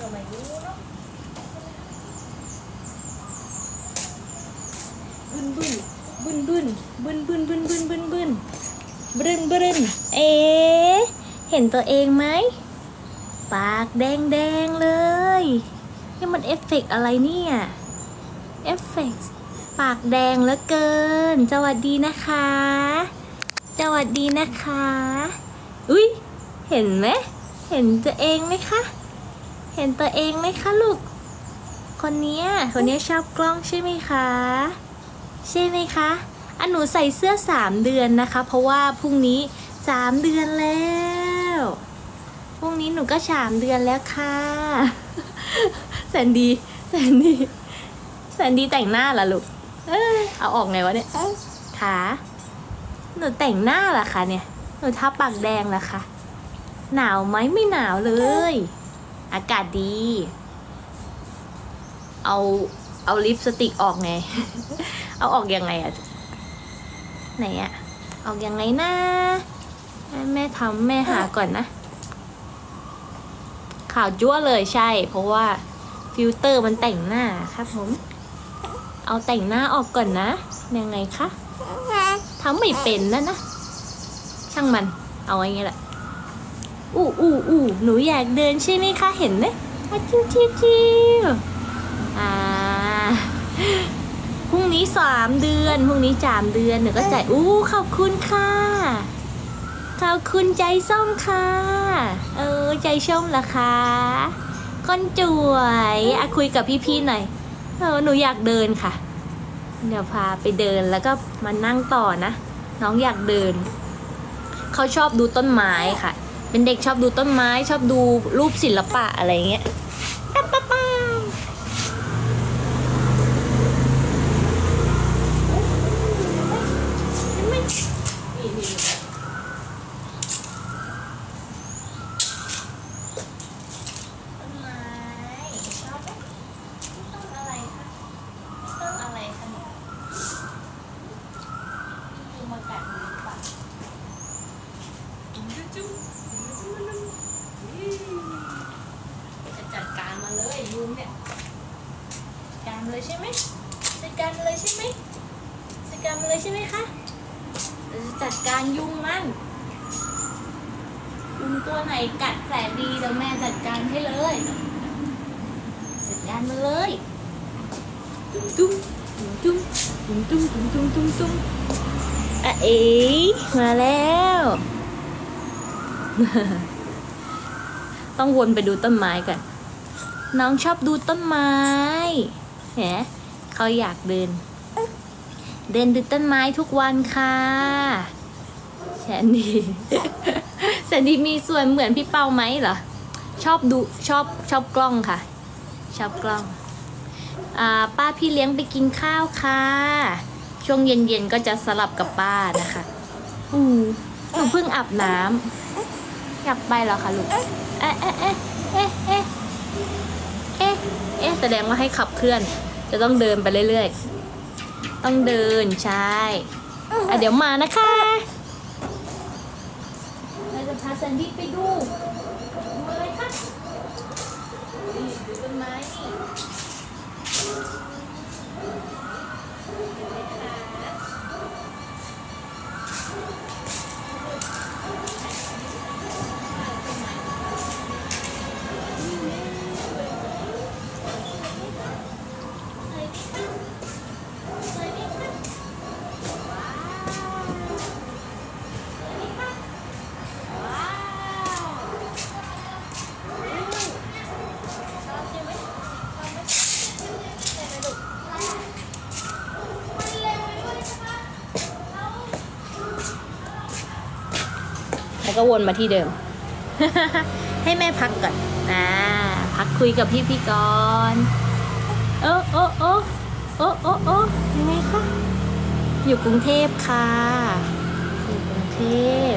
ก็ไม่รู้เนาะบึนบึนบึนบึนบึนบึนบึนบึนบึนบึนบึนบึนเอ๊เห็นตัวเองไหม ปากแดงแดงเลยนี่มันเอฟเฟกอะไรเนี่ย เอฟเฟกปากแดงเหลือเกิน สวัสดีนะคะ สวัสดีนะคะ อุ้ยเห็นไหม เห็นตัวเองไหมคะ เห็นตัวเองไหมคะลูก คนนี้คนนี้ชอบกล้องใช่ไหมคะ ใช่ไหมคะ อันหนูใส่เสื้อสามเดือนนะคะ เพราะว่าพรุ่งนี้สามเดือนแล้ว พรุ่งนี้หนูก็สามเดือนแล้วค่ะแสนดีแสนดีแสนดีแต่งหน้าเหรอลูก เออเอาออกไงวะเนี่ยขาหนูแต่งหน้าเหรอคะเนี่ย หนูทาปากแดงเหรอคะ หนาวไหมไม่หนาวเลย อากาศดี เอาเอาลิปสติกออกไง เอาออกยังไงอะไหนอะออกยังไงนะแม่ทำแม่หาก่อนนะขาวจั่วเลยใช่ เพราะว่าฟิลเตอร์มันแต่งหน้าครับผม เอาแต่งหน้าออกก่อนนะ ยังไงคะทำไม่เป็นนะนะ ช่างมัน เอาอย่างเงี้ยแหละ อู้อู้อู้หนูอยากเดินใช่ไหมคะ เห็นไหมจิ้วจิ้วจิ้วอ่าพรุ่งนี้สามเดือนพรุ่งนี้สามเดือนหนูก็ใจอู้ขอบคุณค่ะ ขอบคุณใจส้มค่ะ เออใจส้มละคะคนจวยอะคุยกับพี่ๆหน่อยเออหนูอยากเดินค่ะ เดี๋ยวพาไปเดินแล้วก็มานั่งต่อนะ น้องอยากเดิน เขาชอบดูต้นไม้ค่ะ เป็นเด็กชอบดูต้นไม้ชอบดูรูปศิลปะอะไรเงี้ยปั๊บปั๊บปั๊บเห็นไหมนี่นี่นี่ต้นไม้ชอบไหมต้นอะไรคะต้นอะไรคะเนี่ยมียุงมากัดหรือเปล่า จะจัดการมาเลยยุงเนี่ยจัดการมาเลยใช่ไหมจัดการมาเลยใช่ไหมจัดการมาเลยใช่ไหมคะเราจะจัดการยุงมันยุงตัวไหนกัดแสนดีเดี๋ยวแม่จัดการให้เลยจัด การมาเลยตุ้มตุ้มตุ้มตุ้มตุ้มตุ้มตุ้มตุ้มตุ้มอะเอ๋มาแล้ว ต้องวนไปดูต้นไม้กันน้องชอบดูต้นไม้แหมเขาอยากเดิน เดินดูต้นไม้ทุกวันค่ะแสนดีแสนดีมีส่วนเหมือนพี่เปาไหมเหรอชอบดูชอบชอบกล้องค่ะ ชอบกล้องอ่าป้าพี่เลี้ยงไปกินข้าวค่ะ ช่วงเย็นๆก็จะสลับกับป้านะคะอือหนูเพิ่งอาบน้ำอยากไปเหรอคะลูก เอ๊ะเอ๊ะเอ๊ะเอ๊ะเอ๊ะเอ๊ะเอ๊ะแสดงว่าให้ขับเคลื่อน จะต้องเดินไปเรื่อยๆ ต้องเดินใช่อะเดี๋ยวมานะคะเราจะพาแซนดี้ไปดูดูอะไรคะนี่ดูต้นไม้นี่เห็นไหมคะสวยไหมคะสวยไหมคะว้าวสวยไหมคะว้าวอืมชอบใช่ไหมชอบไหมใช่ไหมลูกแล้ว ก็วนมาที่เดิม ให้แม่พักก่อนอ่าพักคุยกับพี่พี่ก่อนโอ้โอ้โอ้โอ้โอ้โอ้ยังไงคะอยู่กรุงเทพค่ะอยู่กรุงเทพ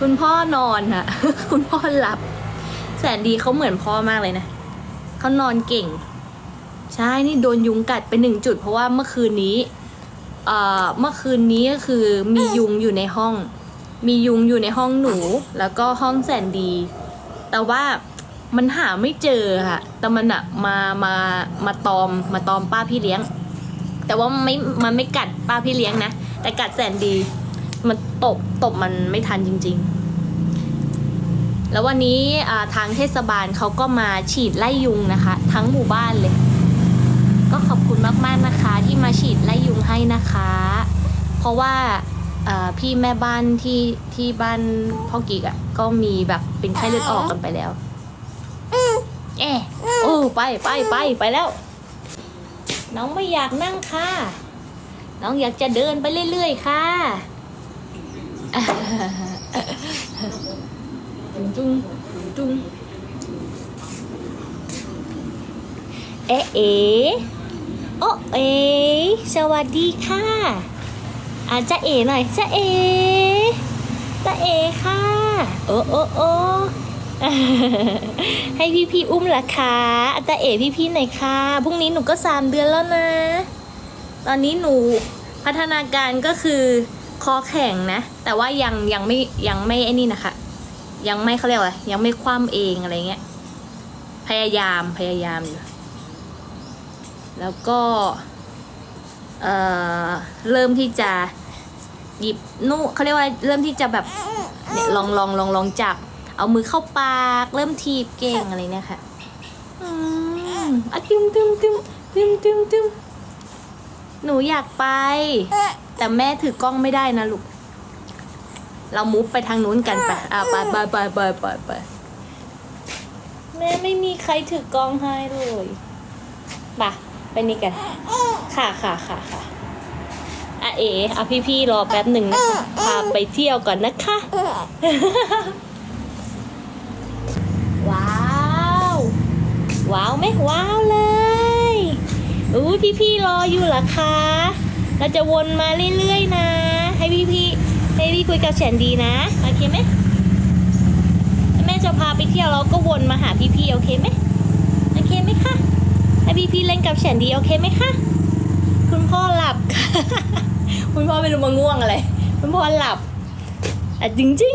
คุณพ่อนอนค่ะคุณพ่อหลับ แสนดีเขาเหมือนพ่อมากเลยนะเขานอนเก่ง ใช่นี่โดนยุงกัดไปหนึ่งจุด เพราะว่าเมื่อคืนนี้เอ่อเมื่อคืนนี้ก็คือมียุงอยู่ในห้อง มียุงอยู่ในห้องหนู แล้วก็ห้องแสนดี แต่ว่ามันหาไม่เจอค่ะ แต่มันอะมา มา มาตอม มาตอมป้าพี่เลี้ยง แต่ว่าไม่ มันไม่กัดป้าพี่เลี้ยงนะ แต่กัดแสนดี มันตบ ตบมันไม่ทันจริง ๆ แล้ววันนี้ทางเทศบาลเขาก็มาฉีดไล่ยุงนะคะ ทั้งหมู่บ้านเลย ก็ขอบคุณมากๆนะคะ ที่มาฉีดไล่ยุงให้นะคะ เพราะว่า พี่แม่บ้านที่ที่บ้านพ่อกิกอะ่ะ ก็มีแบบเป็นไข้เลือดออกกันไปแล้วเออโอ้ไปไปไปไปแล้ว น้องไม่อยากนั่งค่ะ น้องอยากจะเดินไปเรื่อยๆค่ะจุงจุงงเอ๋เอ๊โอ้เอ๋สวัสดีค่ะ อาะจะเอหน่อยจะเอตะเอค่ะ โอ้โอ้โอ้ให้พี่พี่อุ้มละคะตะเอพี่พี่หน่อยค่ะ พรุ่งนี้หนูก็สามเดือนแล้วนะ ตอนนี้หนูพัฒนาการก็คือคอแข็งนะ แต่ว่ายังยังไม่ยังไม่ไอ้นี่นะคะ ยังไม่เขาเรียกว่ายังไม่คว่ำเองอะไรเงี้ย พยายามพยายามอยู่ แล้วก็ เอ่อ เริ่มที่จะ หยิบนู่เขาเรียกว่าเริ่มที่จะแบบเนี่ยลองลองลองลองจับ เอามือเข้าปาก เริ่มทีบเก่งอะไรเนี่ยค่ะอืมอะตึมตึมตึมตึมตึมตึมหนูอยากไป แต่แม่ถือกล้องไม่ได้นะลูก เรามุฟไปทางนู้นกันไปอ่าไปไปไปไปไปไปแม่ไม่มีใครถือกล้องให้เลยไปไปนี่กัน ค่ะค่ะค่ะค่ะ อะเอ๋อาพี่พี่รอแป๊บหนึ่งพาไปเที่ยวก่อนนะคะ ว้าว ว้าวไหมว้าวเลยอู้พี่พี่รออยู่หรอคะ เราจะวนมาเรื่อยๆนะ ให้พี่พี่ให้พี่คุยกับแฉนดีนะโอเคไหมแม่จะพาไปเที่ยวเราก็วนมาหาพี่พี่โอเคไหมโอเคไหมคะให้พี่พี่เล่นกับแฉนดีโอเคไหมคะคุณพ่อหลับค่ะ คุณพ่อไม่รู้มาง่วงอะไร คุณพ่อหลับอะจริงจริง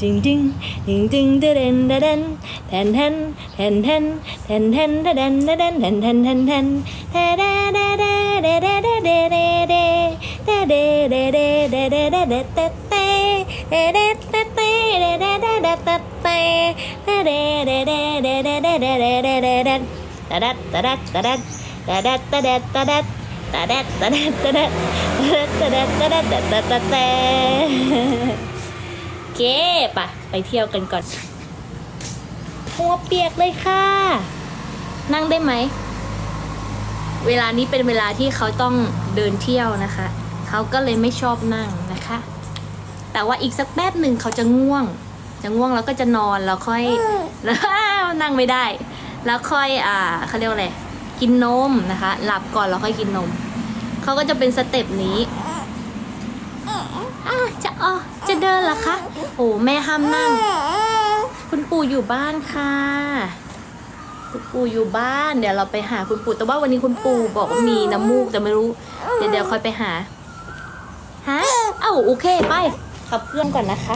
จริงจริงจริงจริงเดเดนเดเดนแทนแทนแทนแทนแทนแทนเดเดนเดเดนแทนแทนแทนแทนเดเนเดเดเดเดเดเนเดเดเดเดเดเนเดเดเดเดเตเนเดเดเตเตเดเนเดเดเตเตเดเนเดเดเดเดเดเดเดเดเดเดตะดัดตะดัดตะดัดตะดัดตะดัดตะดัดตะดัดตะดัด ตะโอเคปะไปเที่ยวกันก่อนหัวเปียกเลยค่ะ นั่งได้ไหม เวลานี้เป็นเวลาที่เขาต้องเดินเที่ยวนะคะ เขาก็เลยไม่ชอบนั่งนะคะ แต่ว่าอีกสักแป๊บหนึ่งเขาจะง่วง จะง่วงแล้วก็จะนอนแล้วค่อยแล้วนั่งไม่ได้ แล้วค่อยอ่าเขาเรียกว่าอะไรกินนมนะคะ หลับก่อนแล้วค่อยกินนม เขาก็จะเป็นสเต็ปนี้อะจะอ๋อจะเดินเหรอคะโอ้แม่ห้ามนั่ง คุณปู่อยู่บ้านค่ะ คุณปู่อยู่บ้าน เดี๋ยวเราไปหาคุณปู่แต่ว่าวันนี้คุณปู่บอกว่ามีน้ำมูกแต่ไม่รู้ เดี๋ยวเดี๋ยวค่อยไปหาฮะเอ้าโอเคไปขับเครื่องก่อนนะคะ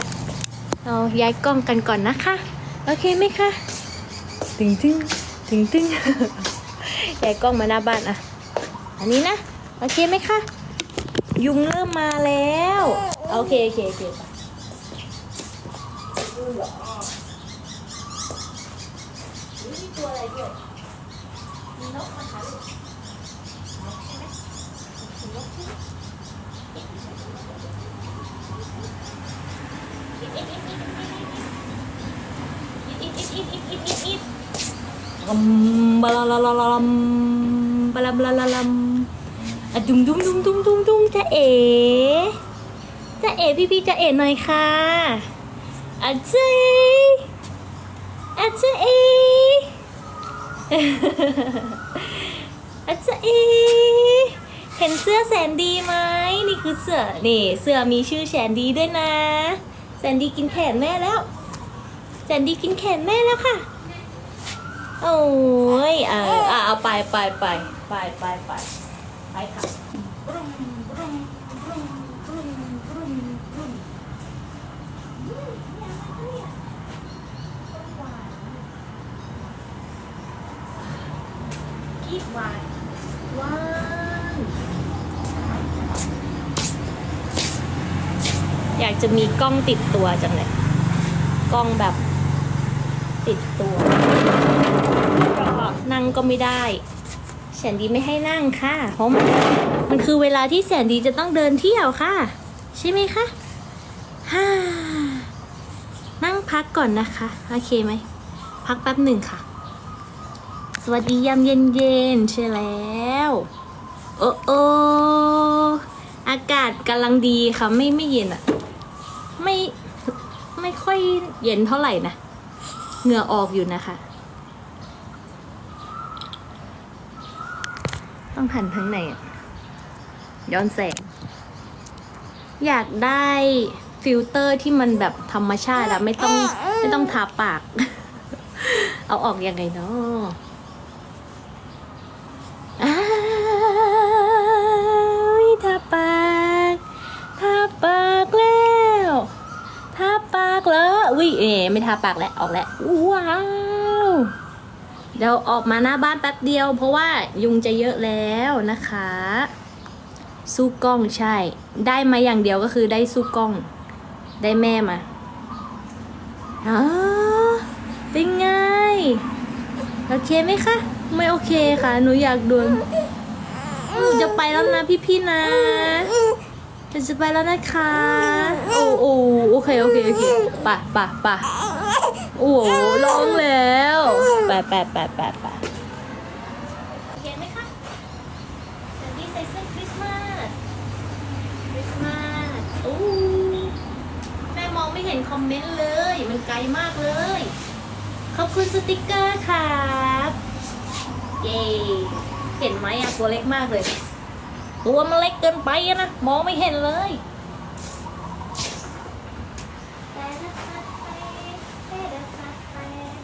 เราย้ายกล้องกันก่อนนะคะ โอเคไหมคะตึงตึงตึงตึงย้ายกล้องมาหน้าบ้านอะอันนี้นะ โอเคไหมคะ ยุงเริ่มมาแล้ว โอเคโอเคโอเคอืมบลาลาลาลาลาบลาบลาลาลา อะดุมดุมดุมดุมดุมดุมจะเอ๋จะเอ๋พี่พี่จะเอ๋หน่อยค่ะอะเจอะเจเออะเจเอเห็นเสื้อแสนดีไหมนี่คือเสื้อนี่เสื้อมีชื่อแสนดีด้วยนะ แสนดีกินแขนแม่แล้ว แสนดีกินแขนแม่แล้วค่ะโอ้ยเอออะเอาไปไปไปไปไปไป ไปค่ะรุ่มรุ่มรุ่มรุ่มรุ่มรุ่มกีบหวานหวานอยากจะมีกล้องติดตัวจังเลยกล้องแบบติดตัวนั่งก็ไม่ได้ แสนดีไม่ให้นั่งค่ะ เพราะมันมันคือเวลาที่แสนดีจะต้องเดินเที่ยวค่ะ ใช่ไหมคะฮ่านั่งพักก่อนนะคะ โอเคไหม พักแป๊บหนึ่งค่ะ สวัสดียามเย็นเย็นใช่แล้ว โอ้โออากาศกำลังดีค่ะ ไม่ไม่เย็นอะไม่ไม่ค่อยเย็นเท่าไหร่นะ เหงื่อออกอยู่นะคะ ต้องหันทั้งไหนอะย้อนแสง อยากได้ฟิลเตอร์ที่มันแบบธรรมชาติอะไม่ต้องไม่ต้องทาปาก เอาออกยังไงเนาะอ้าทาปากทาปากแล้วทาปากแล้วอุ้ยเอ๋ไม่ทาปากแล้วออกแล้วว้า เดี๋ยวออกมาหน้าบ้านแป๊บเดียว เพราะว่ายุงจะเยอะแล้วนะคะ สู้กล้องใช่ ได้มาอย่างเดียวก็คือได้สู้กล้อง ได้แม่มาอ๋อเป็นไง โอเคไหมคะ ไม่โอเคค่ะ หนูอยากโดนหนูจะไปแล้วนะพี่ๆนะจะจะไปแล้วนะคะ โอ้โอ้โอเค โอเค โอเคปไปไปโอ้โหร้องแล้ว ไปไปไปไปไปโอเคไหมคะแต่นี่ใส่เสื้อคริสต์มาส คริสต์มาสอู้แม่มองไม่เห็นคอมเมนต์เลย มันไกลมากเลย ขอบคุณสติกเกอร์ครับ เย้ เห็นไหมอะตัวเล็กมากเลย ตัวมันเล็กเกินไปอะนะ มองไม่เห็นเลยอุ๊อุ๊อุ๊อุ๊อุ๊อุ๊อุ๊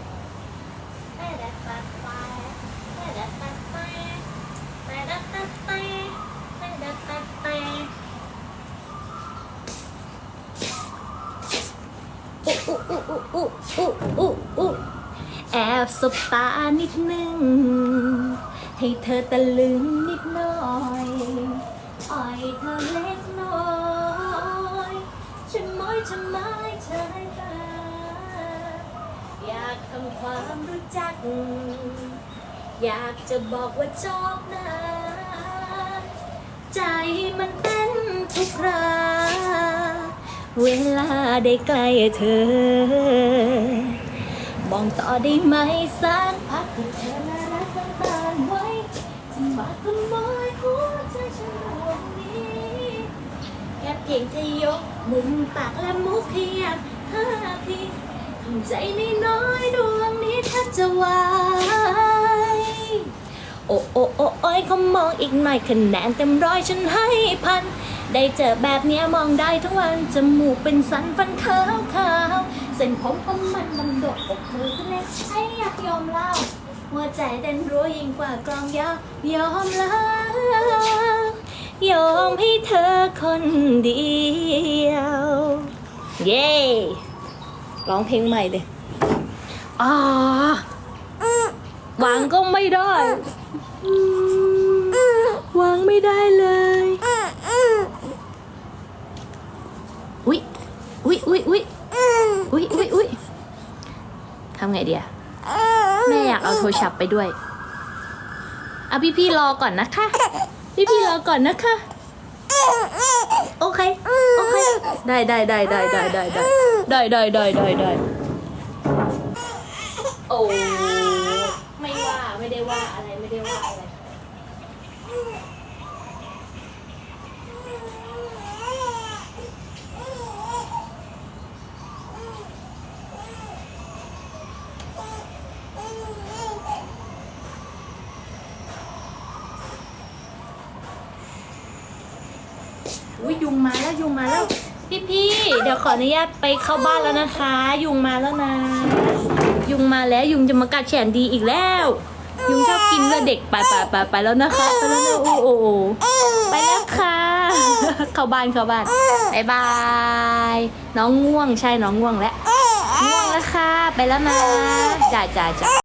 แอบสบตานิดนึง ให้เธอตะลึงนิดหน่อยอ่อยเธอเล็กน้อยฉันม้อยฉันไม้เธอให้ตา อยากทำความรู้จัก อยากจะบอกว่าชอบนะ ใจมันเต้นทุกคราเวลาได้ใกล้เธอ มองต่อได้ไหมสักพักที่เธอน่ารักต่างๆไว้จะมาขโมยหัวใจฉันดวงนี้แค่เพียงเธอยกมุมปากและมุกขยับห้าที ใจน้อยๆดวงนี้แทบจะวายโอ้โอ้โอ้โอ้ยเขามองอีกหน่อยคะแนนเต็มร้อยฉันให้พัน ได้เจอแบบเนี้ยมองได้ทั้งวันจมูกเป็นสันฟันขาวขาวเส้นผมก็มันดำดกอกมือก็เล็กไอ้อยากยอมเล่าหัวใจเต้นรัวยิ่งกว่ากลองยาวยอมแล้วยอมให้เธอคนเดียว เย้ ร้องเพลงใหม่เลยอ่าวางก็ไม่ได้อืมวางไม่ได้เลย อุ๊ย อุ๊ย อุ๊ย อุ๊ย อุ๊ย อุ๊ย อุ๊ยทำไงเดียแม่อยากเอาโทรศัพท์ไปด้วยเอาพี่พี่ๆรอก่อนนะคะ พี่พี่ๆรอก่อนนะคะ โอเค โอเค ได้ได้ได้ได้ได้ได้ได้ได้ได้ได้ได้ได้โอ้ไม่ว่าไม่ได้ว่าอะไรไม่ได้ว่าอะไร อุ้ยยุงมาแล้วยุงมาแล้ว พี่พี่เดี๋ยวขออนุญาตไปเข้าบ้านแล้วนะคะ ยุงมาแล้วนะ ยุงมาแล้วยุงจะมากัดแขนดีอีกแล้ว ยุงชอบกินเลือดเด็กไปไปไปไปแล้วนะคะไปแล้วนะโอ้โอ้ไปแล้วค่ะ เข้าบ้านเข้าบ้านบายบาย น้องง่วงใช่น้องง่วงแล้วง่วงแล้วค่ะ ไปแล้วนะจ้าจ้าจ้า